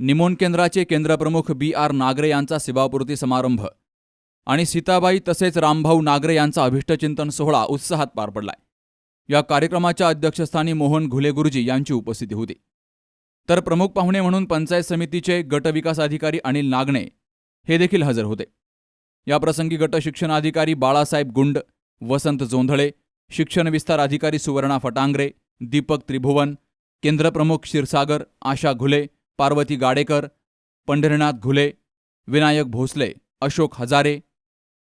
निमोन केंद्राचे केंद्रप्रमुख बी आर नागरे यांचा सेवापूर्ती समारंभ आणि सीताबाई तसेच रामभाऊ नागरे यांचा अभिष्टचिंतन सोहळा उत्साहात पार पडलाय. या कार्यक्रमाच्या अध्यक्षस्थानी मोहन घुले गुरुजी यांची उपस्थिती होती. तर प्रमुख पाहुणे म्हणून पंचायत समितीचे गटविकास अधिकारी अनिल नागणे हे देखील हजर होते. याप्रसंगी गट शिक्षणाधिकारी बाळासाहेब गुंड वसंत जोंधळे शिक्षण विस्तार अधिकारी सुवर्णा फटांगरे दीपक त्रिभुवन केंद्रप्रमुख क्षीरसागर आशा घुले पार्वती गाडेकर पंढरीनाथ घुले विनायक भोसले अशोक हजारे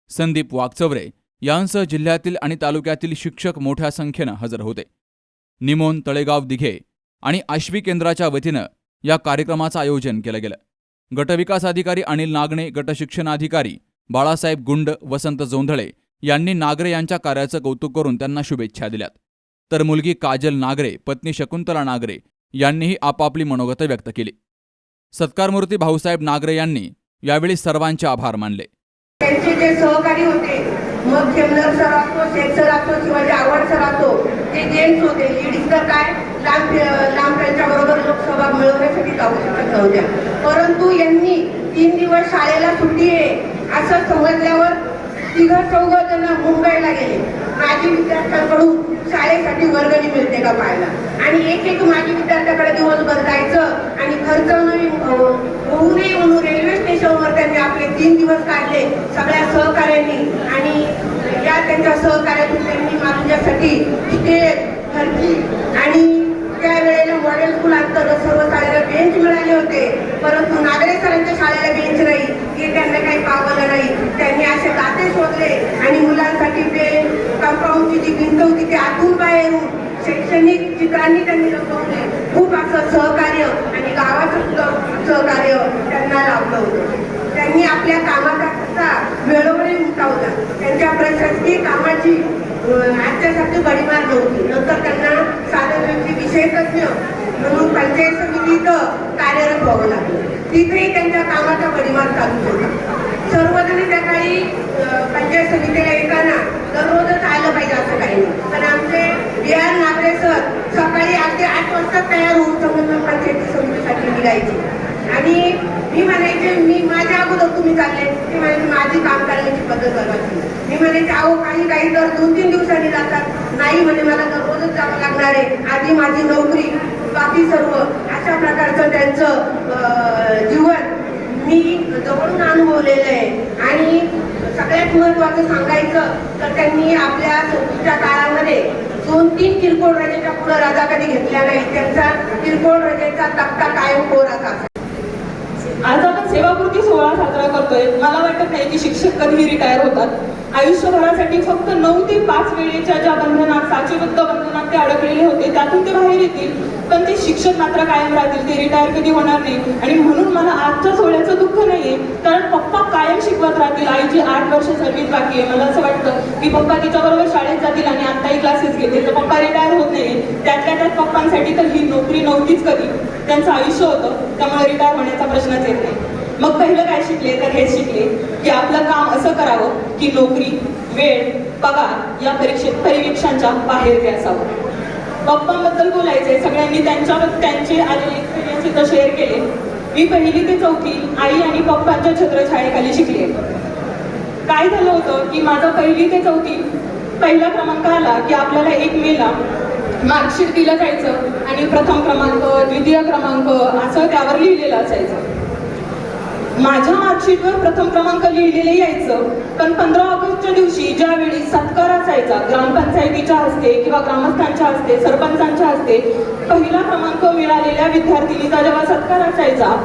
संदीप वागचवरे यांसह जिल्ह्यातील आणि तालुक्यातील शिक्षक मोठ्या संख्येनं हजर होते. निमोन तळेगाव दिघे आणि आश्वी केंद्राच्या वतीनं या कार्यक्रमाचं आयोजन केलं गेलं. गटविकास अधिकारी अनिल नागणे गटशिक्षणाधिकारी बाळासाहेब गुंड वसंत जोंधळे यांनी नागरे यांच्या कार्याचं कौतुक करून त्यांना शुभेच्छा दिल्यात. तर मुलगी काजल नागरे पत्नी शकुंतला नागरे यांनीही आपापली मनोगत व्यक्त केली. सत्कारमूर्ती भाऊसाहेब नागरे यांनी यावेळी सर्वांचे आभार मानले. त्यांचे जे सहकारी होते मग खेमनर सर असतो शेख सर असतो शिवाजी आवड सर असतो ते जेंट्स होते. लेडीज तर काय लांब लांब त्यांच्या बरोबर लोकसभा मिळवण्यासाठी जाऊ शकत नव्हत्या. परंतु यांनी तीन दिवस शाळेला सुट्टी आहे असं समजल्यावर तिघं चौघ जण मुंबईला गेले. माजी विद्यार्थ्यांकडून शाळेसाठी वर्गणी मिळते का पाहायला. आणि एक एक माजी विद्यार्थ्याकडे दिवसभर जायचं आणि खर्च होऊ नये म्हणून रेल्वे स्टेशनवर त्यांनी आपले तीन दिवस काढले सगळ्या सहकार्यांनी आणि या त्यांच्या सहकार्यातून त्यांनी माझ्यासाठी स्टेज खर्ची आणि त्यावेळेला मॉडेल स्कूल अंतर्गत सर्व शाळेला बेंच मिळाले होते. परंतु नागरे सरांच्या शाळेला बेंच नाही हे त्यांना काही पावलं नाही. त्यांनी असे होते. आणि मुलांसाठी ते कंपाऊंडची जी भिंत होती ती आतून बाहेरून शैक्षणिक चित्रांनी त्यांनी रंगवले खूप असं सहकार्य आणि गावाचं सहकार्य त्यांना लाभलं होतं. त्यांनी आपल्या कामाचा वेळोवेळी उठावला. त्यांच्या प्रशासकीय कामाची आजच्यासाठी गडीमार नव्हती. नंतर त्यांना साधन व्यक्ती विषय म्हणून पंचायत समितीत कार्यरत व्हावं लागलं. तिथेही त्यांच्या कामाचा गडीमार चालू होता. सर्वजण त्या काही पंचायत समितीला येताना दररोजच आलं पाहिजे असं काही नाही. पण आमचे बी आर नागरे सर सकाळी अगदी आठ वाजता तयार होऊन संबंध पंचायती समितीसाठी निघायचे. आणि मी म्हणायचे मी माझ्या अगोदर तुम्ही चालले. ते म्हणायचे माझी काम करण्याची पद्धत बघायची मी म्हणायचे अहो काही काही तर दोन तीन दिवसांनी जातात. नाही म्हणे मला दररोजच जावं लागणार आहे. आधी माझी नोकरी बाकी सर्व अशा प्रकारचं त्यांचं जीवन मी जवळून अनुभवलेलं आहे. आणि सगळ्यात महत्वाचं सांगायचं तर त्यांनी आपल्या संस्थेच्या काळामध्ये दोन तीन किरकोळ रजेच्या पुढे राजा कधी घेतल्या नाही त्यांचा किरकोळ रजेचा तक्ता कायम कोराचा आज आपण सेवापूर्ती सोहळा साजरा करतोय. मला वाटत नाही की शिक्षक कधी रिटायर होतात. आयुष्यभरासाठी फक्त नऊ ते पाच वेळेच्या ज्या बंधनात साचेबद्ध बंधनात ते अडकलेले होते. त्यातून ते बाहेर येतील. पण ते शिक्षक मात्र कायम राहतील. ते रिटायर कधी होणार नाही. आणि म्हणून मला आजच्या सोहळ्याचं दुःख नाहीये. कारण पप्पा कायम शिकवत राहतील. आई जी आठ वर्ष सर्व्हिस बाकी आहे. मला असं वाटतं की पप्पा तिच्याबरोबर शाळेत जातील आणि आत्ताही क्लासेस घेतील. तर पप्पा रिटायर होत नाही त्यातल्या त्यात पप्पांसाठी तर ही नोकरी नव्हतीच कधी. त्यांचं आयुष्य होतं. त्यामुळे रिटायर होण्याचा प्रश्नच येत नाही. मग पहिलं काय शिकले? तर हे शिकले की आपलं काम असं करावं की नोकरी वेळ पगार या परीक्षेत परिवीक्षांच्या बाहेर ते असावं पप्पाबद्दल बोलायचे सगळ्यांनी त्यांच्या त्यांचे आलेले एक्सपिरियन्स इथं शेअर केले. मी पहिली ते चौथी आई आणि पप्पांच्या छत्रछायेखाली शिकले. काय झालं होतं की माझं पहिली ते चौथी पहिला क्रमांक आला की आपल्याला एक मेला मार्कशीट दिलं जायचं आणि प्रथम क्रमांक द्वितीय क्रमांक असं त्यावर लिहिलेलं असायचं. माझ्या मार्कशीटवर प्रथम क्रमांक लिहिलेले यायचं. पण पंधरा ऑगस्टच्या दिवशी ज्यावेळी सत्कार असायचा ग्रामपंचायतीच्या हस्ते किंवा ग्रामस्थांच्या हस्ते सरपंचांच्या हस्ते पहिला क्रमांक मिळालेल्या विद्यार्थिनीचा जेव्हा सत्कार असायचा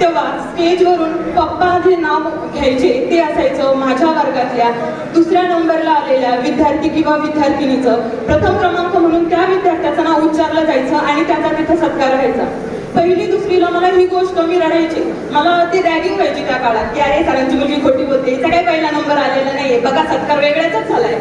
तेव्हा स्टेजवरून पप्पा जे नाव घ्यायचे ते असायचं माझ्या वर्गातल्या दुसऱ्या नंबरला आलेल्या विद्यार्थी किंवा विद्यार्थिनीचं. प्रथम क्रमांक म्हणून त्या विद्यार्थ्याचं नाव उच्चारलं जायचं आणि त्याचा तिथं सत्कार व्हायचा. पहिली दुसरीला मला ही गोष्ट मी रडायची. मला ती रॅगिंग व्हायची त्या काळात की अरे सरांची मुलगी खोटी बोलते. हिचा काही पहिला नंबर आलेला नाहीये. बघा सत्कार वेगळ्याच झालाय.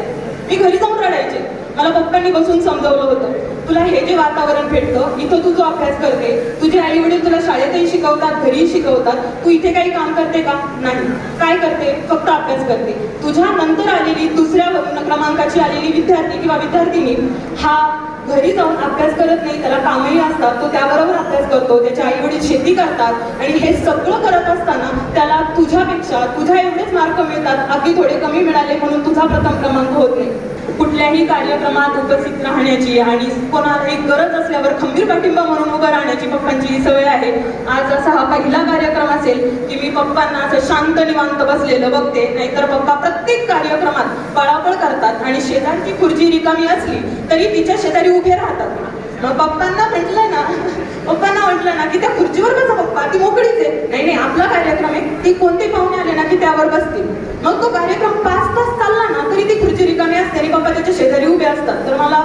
मी घरी जाऊन रडायचे. मला पप्पांनी बसून समजवलं होतं. तुला हे जे वातावरण भेटतं इथं तू जो अभ्यास करते तुझे आई वडील तुला शाळेतही शिकवतात घरीही शिकवतात. तू इथे काही काम करते का? नाही. काय करते? फक्त अभ्यास करते. तुझ्या नंतर आलेली दुसऱ्या क्रमांकाची आलेली विद्यार्थी किंवा विद्यार्थिनी हा घरी जाऊन अभ्यास करत नाही त्याला कामही असतात तो त्याबरोबर अभ्यास करतो त्याचे आई वडील शेती करतात आणि हे सगळं करत असताना त्याला तुझ्यापेक्षा तुझ्या एवढेच मार्क मिळतात अगदी थोडे कमी मिळाले म्हणून तुझा प्रथम क्रमांक होत नाही. कुठल्याही कार्यक्रमात उपस्थित राहण्याची आणि कोणालाही गरज असल्यावर खंबीर पाठिंबा म्हणून उभं राहण्याची पप्पांची ही सवय आहे. आज असा हा पहिला कार्यक्रम असेल की मी पप्पांना असं शांत निवांत बसलेलं बघते नाहीतर पप्पा प्रत्येक कार्यक्रमात पळापळ करतात आणि शेजारची खुर्ची रिकामी असली तरी तिच्या शेजारी उभे राहतात मग पप्पांना म्हटलं ना पप्पांना म्हटलं ना की त्या खुर्चीवर बसा पप्पा ती मोकळीच आहे. नाही नाही आपला कार्यक्रम आहे. ती कोणते पाहुणे आले ना की त्यावर बसतील. मग तो कार्यक्रम पाच तास चालला ना तरी ती खुर्ची रिकामी असते आणि पप्पा त्याच्या शेजारी उभे असतात. तर मला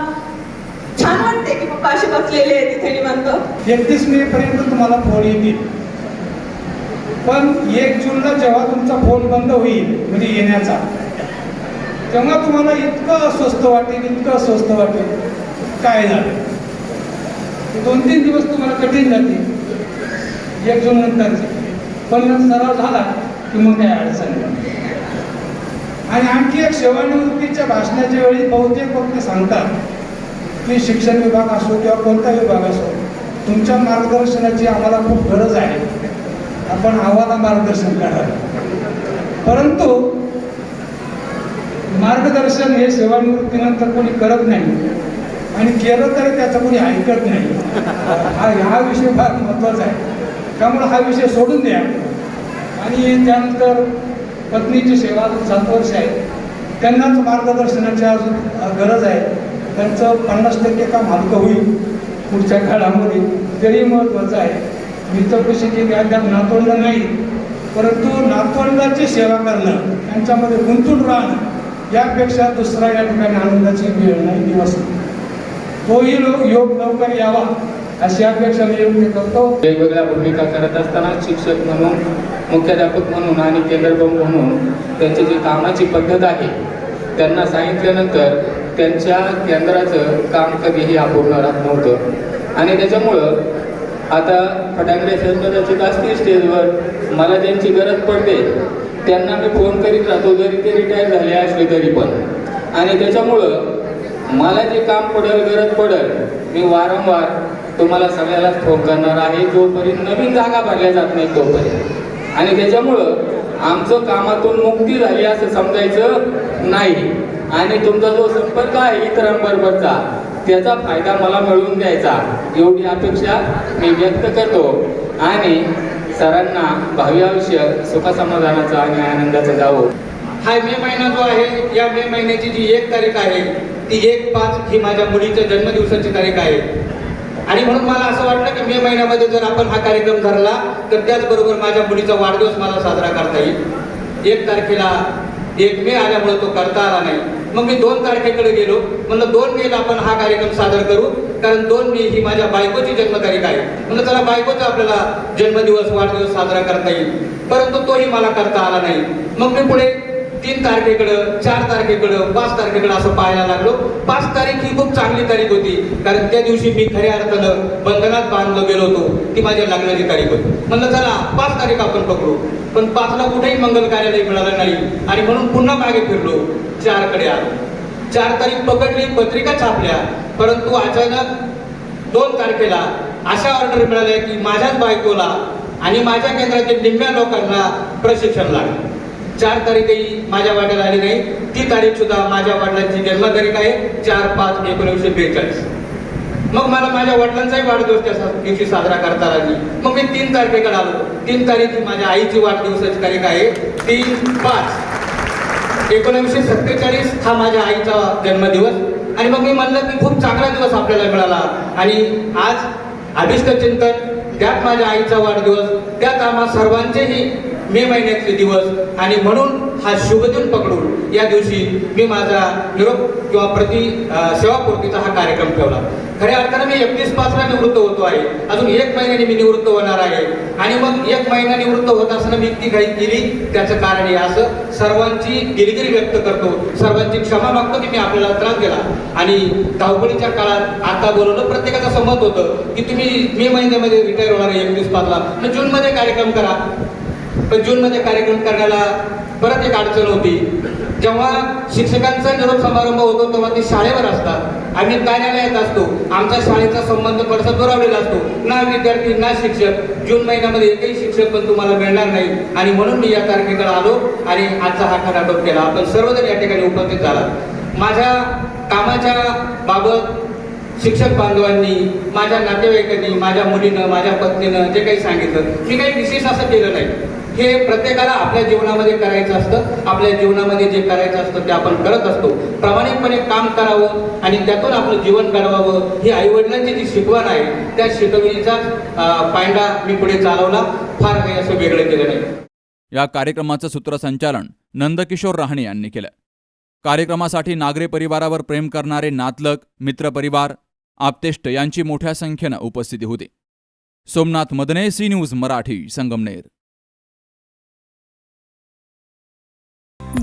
छान वाटते की पप्पा असे बसलेले आहेत तिथे निवांत. एकतीस मे पर्यंत तुम्हाला फोन येतील. पण एक जूनला जेव्हा तुमचा फोन बंद होईल म्हणजे येण्याचा तेव्हा तुम्हाला इतकं अस्वस्थ वाटेल इतकं अस्वस्थ वाटेल. काय झालं? ते दोन तीन दिवस तुम्हाला कठीण जाते एक जून नंतरचे पण सराव झाला की मग काय अडचण आणि आणखी एक सेवानिवृत्तीच्या भाषणाच्या वेळी बहुतेक वक्ते सांगतात की शिक्षण विभाग असो किंवा कोणता विभाग असो तुमच्या मार्गदर्शनाची आम्हाला खूप गरज आहे. आपण आव्हाला मार्गदर्शन करावं परंतु मार्गदर्शन हे सेवानिवृत्तीनंतर कोणी करत नाही. आणि केलं तरी त्याचं कोणी ऐकत नाही. हा हा विषय फार महत्त्वाचा आहे. त्यामुळे हा विषय सोडून द्या. आणि त्यानंतर पत्नीची सेवा अजून सात वर्ष आहे. त्यांनाच मार्गदर्शनाची अजून गरज आहे. त्यांचं पन्नास टक्के काम हलकं होईल पुढच्या काळामध्ये. तरी महत्त्वाचं आहे. मी चौकशी केली अद्याप नातवंड नाही. परंतु नातवंडाची सेवा करणं त्यांच्यामध्ये गुंतून राहणं यापेक्षा दुसरा या ठिकाणी आनंदाची वेळ नाही दिवस नाही. तोही योग लवकर यावा अशी अपेक्षा मी व्यक्त करतो. वेगवेगळ्या भूमिका करत असताना शिक्षक म्हणून मुख्याध्यापक म्हणून आणि केंद्रप्रमुख म्हणून त्यांची जी कामाची पद्धत आहे त्यांना सांगितल्यानंतर त्यांच्या केंद्राचं काम कधीही अपूर्ण राहत नव्हतं. आणि त्याच्यामुळं आता फटांगडे सर कदाचित असतील स्टेजवर मला ज्यांची गरज पडते त्यांना मी फोन करीत राहतो जरी ते रिटायर झाले असले तरी पण. आणि त्याच्यामुळं मला जे काम पडेल गरज पडेल मी वारंवार तुम्हाला सगळ्यालाच फोन करणार आहे. जोपर्यंत नवीन जागा भरल्या जात नाही तोपर्यंत. आणि त्याच्यामुळं आमचं कामातून मुक्ती झाली असं समजायचं नाही. आणि तुमचा जो संपर्क आहे इतरांबरोबरचा त्याचा फायदा मला मिळवून द्यायचा. एवढी अपेक्षा मी व्यक्त करतो. आणि सरांना भावी आयुष्य सुखसमाधानाचं आणि आनंदाचं जावं हा मे महिना जो आहे या मे महिन्याची जी एक तारीख आहे ती एक पाच ही माझ्या मुलीच्या जन्मदिवसाची तारीख आहे. आणि म्हणून मला असं वाटलं की मे महिन्यामध्ये जर आपण हा कार्यक्रम धरला तर त्याचबरोबर माझ्या मुलीचा वाढदिवस मला साजरा करता येईल. एक तारखेला एक मे आल्यामुळे तो करता आला नाही. मग मी दोन तारखेकडे गेलो. म्हणलं दोन मेला आपण हा कार्यक्रम सादर करू कारण दोन मे ही माझ्या बायकोची जन्मतारीख आहे. म्हणलं त्याला बायकोचा आपल्याला जन्मदिवस वाढदिवस साजरा करता येईल. परंतु तोही मला करता आला नाही. मग मी पुढे तीन तारखेकडं चार तारखेकडं पाच तारखेकडं असं पाहायला लागलो. पाच तारीख ही खूप चांगली तारीख होती. कारण त्या दिवशी मी खऱ्या अर्थानं बंधनात बांधलो गेलो होतो. ती माझ्या लग्नाची तारीख होती. म्हणलं चला पाच तारीख आपण पकडू. पण पाचला कुठेही मंगल कार्यालय मिळालं नाही. आणि म्हणून पुन्हा मागे फिरलो. चारकडे आलो. चार तारीख पकडली पत्रिका छापल्या. परंतु अचानक दोन तारखेला अशा ऑर्डर मिळाल्या की माझ्याच बायकोला आणि माझ्या केंद्रातील निम्म्या लोकांना प्रशिक्षण लागलं. चार तारीखही माझ्या वाट्याला आली नाही. ती तारीख सुद्धा माझ्या वडिलांची जन्मतारीख आहे. चार पाच एकोणीसशे बेचाळीस. मग मला माझ्या वडिलांचाही वाढदिवस त्या दिवशी साजरा करता आली. मग मी तीन तारखेकडे आलो. तीन तारीख ही माझ्या आईची वाढदिवसाची तारीख आहे. तीन पाच. एकोणीसशे सत्तेचाळीस हा माझ्या आईचा जन्मदिवस. आणि मग मी म्हणलं की खूप चांगला दिवस आपल्याला मिळाला. आणि आज अभिष्ट चिंतन त्यात माझ्या आईचा वाढदिवस त्यात आम्हा सर्वांचेही मे महिन्यातले दिवस आणि म्हणून हा शुभदिन पकडून या दिवशी मी माझा निरोप किंवा प्रति सेवापूर्तीचा हा कार्यक्रम ठेवला. खऱ्या अर्थानं मी एकतीस पाचला निवृत्त होतो आहे. अजून एक महिन्याने मी निवृत्त होणार आहे. आणि मग एक महिना निवृत्त होत असताना मी ती काही केली. त्याचं कारण हे असं सर्वांची दिलगिरी व्यक्त करतो. सर्वांची क्षमा मागतो की मी आपल्याला त्रास दिला. आणि धावपळीच्या काळात आता बोलवलं प्रत्येकाचं सहमत होतं की तुम्ही मे महिन्यामध्ये रिटायर होणार आहे एकतीस पाचला. मग जूनमध्ये कार्यक्रम करा. पण जूनमध्ये कार्यक्रम करण्याला परत एक अडचण होती. जेव्हा शिक्षकांचा निरोप समारंभ होतो तेव्हा ते शाळेवर असतात. आम्ही कार्यालयात असतो. आमच्या शाळेचा संबंध थोडासा दुरावलेला असतो. ना विद्यार्थी ना शिक्षक. जून महिन्यामध्ये एकही शिक्षक पण तुम्हाला मिळणार नाही. आणि म्हणून मी या तारखेकडे आलो आणि आजचा हा खटाटोप केला. आपण सर्वजण या ठिकाणी उपस्थित झाला. माझ्या कामाच्या बाबत शिक्षक बांधवांनी माझ्या नातेवाईकांनी माझ्या मुलीनं माझ्या पत्नीनं जे काही सांगितलं मी काही विशेष असं केलं नाही. हे प्रत्येकाला आपल्या जीवनामध्ये करायचं असतं. आपल्या जीवनामध्ये जे करायचं असतं ते आपण करत असतो. प्रामाणिकपणे काम करावं आणि त्यातून आपलं जीवन घडवावं ही आईवडिलांची जी शिकवण आहे त्या शिकवणीचा पायंडा मी पुढे चालवला. फार काही असं वेगळं केलं नाही. या कार्यक्रमाचं सूत्रसंचालन नंदकिशोर राहणे यांनी केलं. कार्यक्रमासाठी नागरे परिवारावर प्रेम करणारे नातलग मित्रपरिवार आप्तेष्ट यांची मोठ्या संख्येनं उपस्थिती होती. Somnath Madane C news Marathi Sangamner.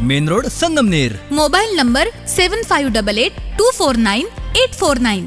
Main road Sangamner. Mobile number seven five double eight two four nine eight four nine